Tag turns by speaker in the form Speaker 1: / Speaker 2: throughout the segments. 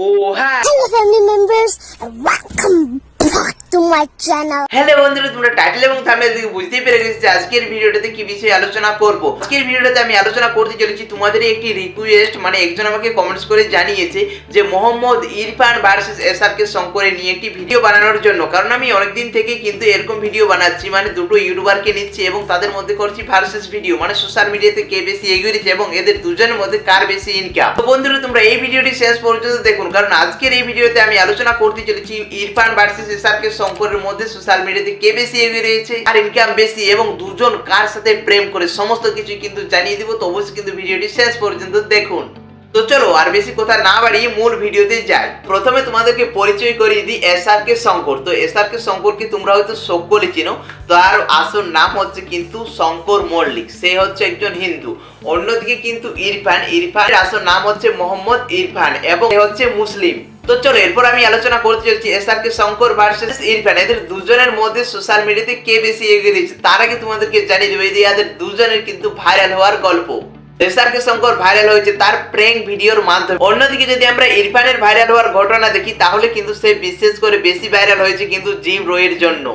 Speaker 1: Oh, hi!
Speaker 2: Hello family members and welcome back to my channel.
Speaker 1: হ্যালো বন্ধুরা, তোমরা title এবং থাম্বনেল থেকে বুঝতেই পেরে গেছো যে আজকের ভিডিওটাতে কি বিষয়ে আলোচনা করব। আজকের ভিডিওটাতে আমি আলোচনা করতে চলেছি তোমাদের একটি রিকোয়েস্ট মানে অনেকদিন থেকে এরকম ভিডিও বানাচ্ছি মানে দুটো এবং তাদের মধ্যে করছি ভার্সেস ভিডিও মানে সোশ্যাল মিডিয়াতে কে বেশি এগিয়েছে এবং এদের দুজনের মধ্যে কার বেশি ইনকাম তো বন্ধুরা, তোমরা এই ভিডিওটি শেষ পর্যন্ত দেখুন, কারণ আজকের এই ভিডিওতে আমি আলোচনা করতে চলেছি ইরফান ভার্সেস এসআর কে শঙ্করের মধ্যে সোশ্যাল মিডিয়াতে কে বেশি এগিয়ে রয়েছে, আর ইনকাম বেশি, এবং দুজন কার সাথে প্রেম করে সমস্ত কিছু কিন্তু জানিয়ে দিব, তো অবশ্যই কিন্তু ভিডিওটি শেষ পর্যন্ত দেখুন। তো চলো, আর বেশি কথা না বাড়িয়ে মূল ভিডিওতে যাই। প্রথমে তোমাদেরকে পরিচয় করিয়ে দিই এস আর কে শঙ্কর। তো এস আর কে শঙ্করকে তোমরা হয়তো সকলে চিনো, তো আর আসল নাম হচ্ছে কিন্তু শঙ্কর মল্লিক। সে হচ্ছে একজন হিন্দু। অন্যদিকে কিন্তু ইরফান, ইরফানের আসল নাম হচ্ছে মোহাম্মদ ইরফান, এবং সে হচ্ছে মুসলিম। তো চলো, এরপর আমি আলোচনা করতে চলছি। S R K Shankar versus Irfan. এদের দুজনের মধ্যে সোশ্যাল মিডিয়াতে কে বেশি এগিয়ে দিয়েছে তার আগে তোমাদেরকে জানিয়ে দেবো যে এদের দুজনের কিন্তু ভাইরাল হওয়ার গল্প। এসআর কে শঙ্কর ভাইরাল হয়েছে তার প্র্যাঙ্ক ভিডিওর মাধ্যমে। অন্যদিকে যদি আমরা ইরফানের ভাইরাল হওয়ার ঘটনা দেখি, তাহলে কিন্তু সে বিশেষ করে বেশি ভাইরাল হয়েছে কিন্তু জিম রোয়ের জন্য।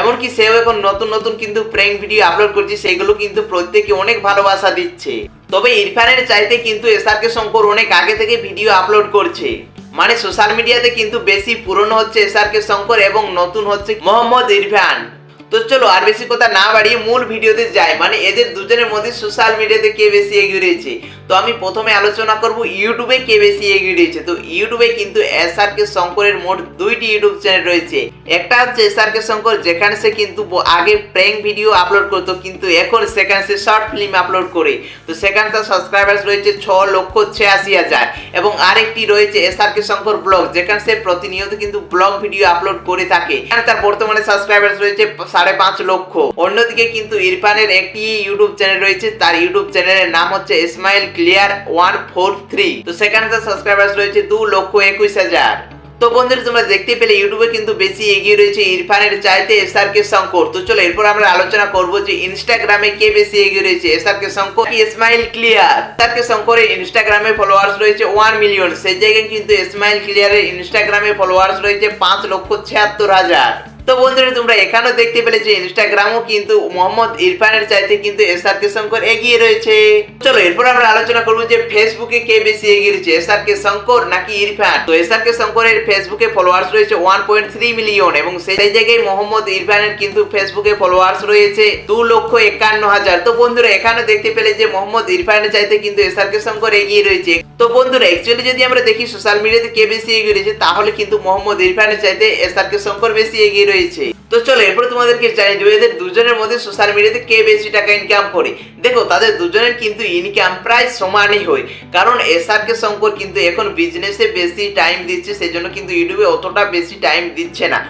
Speaker 1: এমনকি সেও এখন নতুন নতুন কিন্তু প্র্যাঙ্ক ভিডিও আপলোড করছে, সেগুলো কিন্তু প্রত্যেকে অনেক ভালোবাসা দিচ্ছে। তবে ইরফানের চাইতে কিন্তু এসআর কে শঙ্কর অনেক আগে থেকে ভিডিও আপলোড করছে। মানে সোশ্যাল মিডিয়াতে কিন্তু বেশি পুরনো হচ্ছে এসআর কে শঙ্কর এবং নতুন হচ্ছে মোহাম্মদ ইরফান তো চলো আর বেশি কথা না বাড়িয়ে মূল ভিডিওতে যাই। মানে এদের দুজনের মধ্যে সোশ্যাল মিডিয়াতে কে বেশি এগিয়ে রয়েছে? তো আমি প্রথমে আলোচনা করব ইউটিউবে কে বেশি এগিয়ে রয়েছে? তো ইউটিউবে কিন্তু এস আর কে শঙ্করের মোট দুইটি ইউটিউব চ্যানেল রয়েছে। একটা হচ্ছে এস আর কে শঙ্কর, যেখানে সে কিন্তু আগে প্র্যাঙ্ক ভিডিও আপলোড করতো, কিন্তু এখন সেখানে সে শর্ট ফিল্ম আপলোড করে। তো সেখানে তার সাবস্ক্রাইবার্স রয়েছে ছ লক্ষ ছিয়াশি হাজার। এবং আরেকটি রয়েছে S R K Shankar blog যেখানে সে প্রতিনিয়ত কিন্তু ব্লগ ভিডিও আপলোড করে থাকে। তার বর্তমানে সাবস্ক্রাইবার্স রয়েছে সাড়ে পাঁচ লক্ষ। অন্যদিকে কিন্তু ইরফানের একটি ইউটিউব চ্যানেল রয়েছে, তার ইউটিউব চ্যানেলের নাম হচ্ছে Ismail clear one four three. তো সেখানে তার সাবস্ক্রাইবার্স রয়েছে দু লক্ষ একুশ হাজার। তো বন্ধুরা, তোমরা দেখতে পেলে ইউটিউবে কিন্তু বেশি এগিয়ে রয়েছে ইরফানের চাইতে এসআর কে শঙ্কর তো চলো, এরপর আমরা আলোচনা করব যে ইনস্টাগ্রামে কে বেশি এগিয়ে রয়েছে এসআর কে শঙ্কর কি ইসমাইল ক্লিয়ার এসআর কে শঙ্করের ইনস্টাগ্রামে ফলোয়ার্স রয়েছে ওয়ান মিলিয়ন। সেই জায়গায় কিন্তু ইসমাইল ক্লিয়ারের ইনস্টাগ্রামে ফলোয়ার্স রয়েছে পাঁচ লক্ষ ছিয়াত্তর হাজার। তো বন্ধুরা, তোমরা এখানেও দেখতে পেলে যে ইনস্টাগ্রামও কিন্তু মোহাম্মদ ইরফানের চাইতে কিন্তু এসআর কে শঙ্কর এগিয়ে রয়েছে। চলো, এরপর আমরা আলোচনা করব যে ফেসবুকে কে বেশি এগিয়ে রয়েছে এসআর কে শঙ্কর নাকি ইরফান? তো এসআর কে শঙ্করের ফেসবুকে ফলোয়ার্স রয়েছে ওয়ান পয়েন্ট থ্রি মিলিয়ন এবং সেই জায়গায় মোহাম্মদ ইরফানের কিন্তু ফেসবুকে ফলোয়ার্স রয়েছে দু লক্ষ একান্ন হাজার। তো বন্ধুরা এখানে দেখতে পেলে যে মোহাম্মদ ইরফানের চাইতে কিন্তু এসআর কে শঙ্কর এগিয়ে রয়েছে। তো বন্ধুরা অ্যাকচুয়ালি যদি আমরা দেখি সোশ্যাল মিডিয়াতে কে বেশি এগিয়ে রয়েছে, তাহলে কিন্তু মোহাম্মদ ইরফানের চাইতে এসআর কে শঙ্কর বেশি এগিয়ে রয়েছে। তো চলো, এরপর তোমাদেরকে জানিয়ে দেবো, এদের দুজনের মধ্যে সোশ্যাল মিডিয়াতে কে বেশি টাকা ইনকাম করে? দেখো, তাদের দুজনের কিন্তু ইনকাম প্রায় সমানই হয়। কারণ এসআর কে শঙ্কর কিন্তু এখন বিজনেসে বেশি টাইম দিচ্ছে, সেজন্য কিন্তু ইউটিউবে অতটা বেশি টাইম দিচ্ছে না।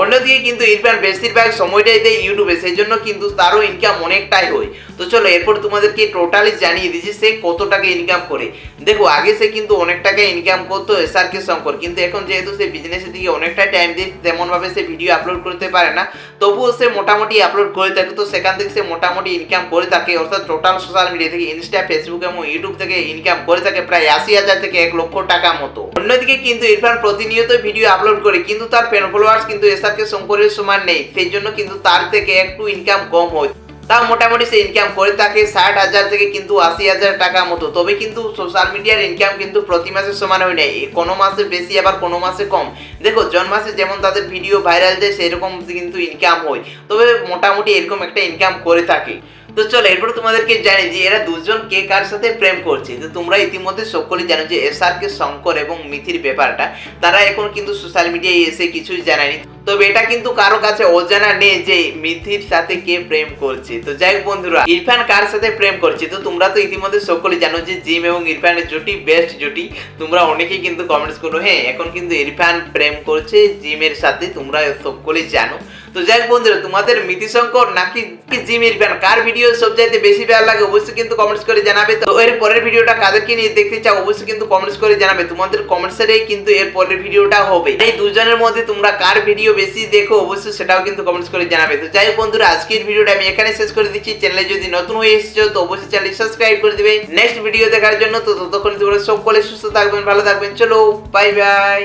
Speaker 1: অন্যদিকে কিন্তু ইরফান বেশিরভাগ সময়টাই দেয় ইউটিউবে সেই জন্য কিন্তু তারও ইনকাম অনেকটাই হয়। তো চলো, এরপর তোমাদেরকে টোটালি জানিয়ে দিচ্ছি সে কত টাকা ইনকাম করে। দেখো, আগে সে কিন্তু অনেক টাকা ইনকাম করতো এসআর কে শঙ্কর কিন্তু এখন যেহেতু সে বিজনেসের দিকে অনেকটা টাইম দিয়ে তেমনভাবে সে ভিডিও আপলোড করতে পারে না, তবুও সে মোটামুটি আপলোড করে থাকে। তো সেখান থেকে সে মোটামুটি ইনকাম করে থাকে, অর্থাৎ টোটাল সোশ্যাল মিডিয়া থেকে ইনস্টা ফেসবুক এবং ইউটিউব থেকে ইনকাম করে থাকে প্রায় আশি হাজার থেকে এক লক্ষ টাকা মতো। অন্যদিকে কিন্তু ইরফান প্রতিনিয়ত ভিডিও আপলোড করে, কিন্তু তার ফ্যান ফলোয়ার্স কিন্তু এসআর কে শঙ্করের সমান নেই, সেই জন্য কিন্তু তার থেকে একটু ইনকাম কম হয়। তাও মোটামুটি সে ইনকাম করে থাকে, ষাট হাজার থেকে কিন্তু আশি হাজার টাকা মতো। তবে কিন্তু সোশ্যাল মিডিয়ার ইনকাম কিন্তু প্রতি মাসে সমান হয় না কোনো মাসে বেশি, আবার কোনো মাসে কম। দেখো জন মাসে যেমন তাদের ভিডিও ভাইরাল যায় সেরকম কিন্তু ইনকাম হয়। তবে মোটামুটি এরকম একটা ইনকাম করে থাকে। তো চলো, এরপর তোমাদেরকে জানি যে এরা দুজন কে কার সাথে প্রেম করছে। তো তোমরা ইতিমধ্যে সকলেই জানো যে এস আর কে শঙ্কর এবং মিথির ব্যাপারটা। তারা এখন কিন্তু সোশ্যাল মিডিয়ায় এসে কিছুই জানায়নি। তবে এটা কিন্তু কারও কাছে অজানা নেই যে মিথির সাথে কে প্রেম করছে। তো যাই বন্ধুরা, ইরফান কার সাথে প্রেম করছে? তো তোমরা তো ইতিমধ্যে সকলে জানো যে জিম এবং ইরফানের জুটি বেস্ট জুটি। তোমরা অনেকেই কিন্তু কমেন্টস করো হ্যাঁ এখন কিন্তু ইরফান প্রেম করছে জিমের সাথে, তোমরা সকলেই জানো। তো যাই বন্ধুরা, তোমাদের মিতি শঙ্কর নাকি জিম ইরফান, কার ভিডিও সবচাইতে বেশি ভালো লাগে অবশ্যই কিন্তু কমেন্টস করে জানাবে। তো এর পরের ভিডিওটা কাদেরকে নিয়ে দেখতে চাও অবশ্যই কিন্তু কমেন্টস করে জানাবে। তোমাদের কমেন্টসেরে কিন্তু এর পরের ভিডিওটা হবে। এই দুজনের মধ্যে তোমরা কার ভিডিও বেশি দেখো, অবশ্যই সেটাও কিন্তু কমেন্টস করে জানাবে। তো যাই হোক বন্ধুরা, আজকের ভিডিওটা আমি এখানে শেষ করে দিচ্ছি। চ্যানেলে যদি নতুন হয়ে এসেছ, তো অবশ্যই চ্যানেল সাবস্ক্রাইব করে দিবে। নেক্সট ভিডিও দেখার জন্য তো ততক্ষণ তোমরা সকলে সুস্থ থাকবেন, ভালো থাকবেন। চলো বাই বাই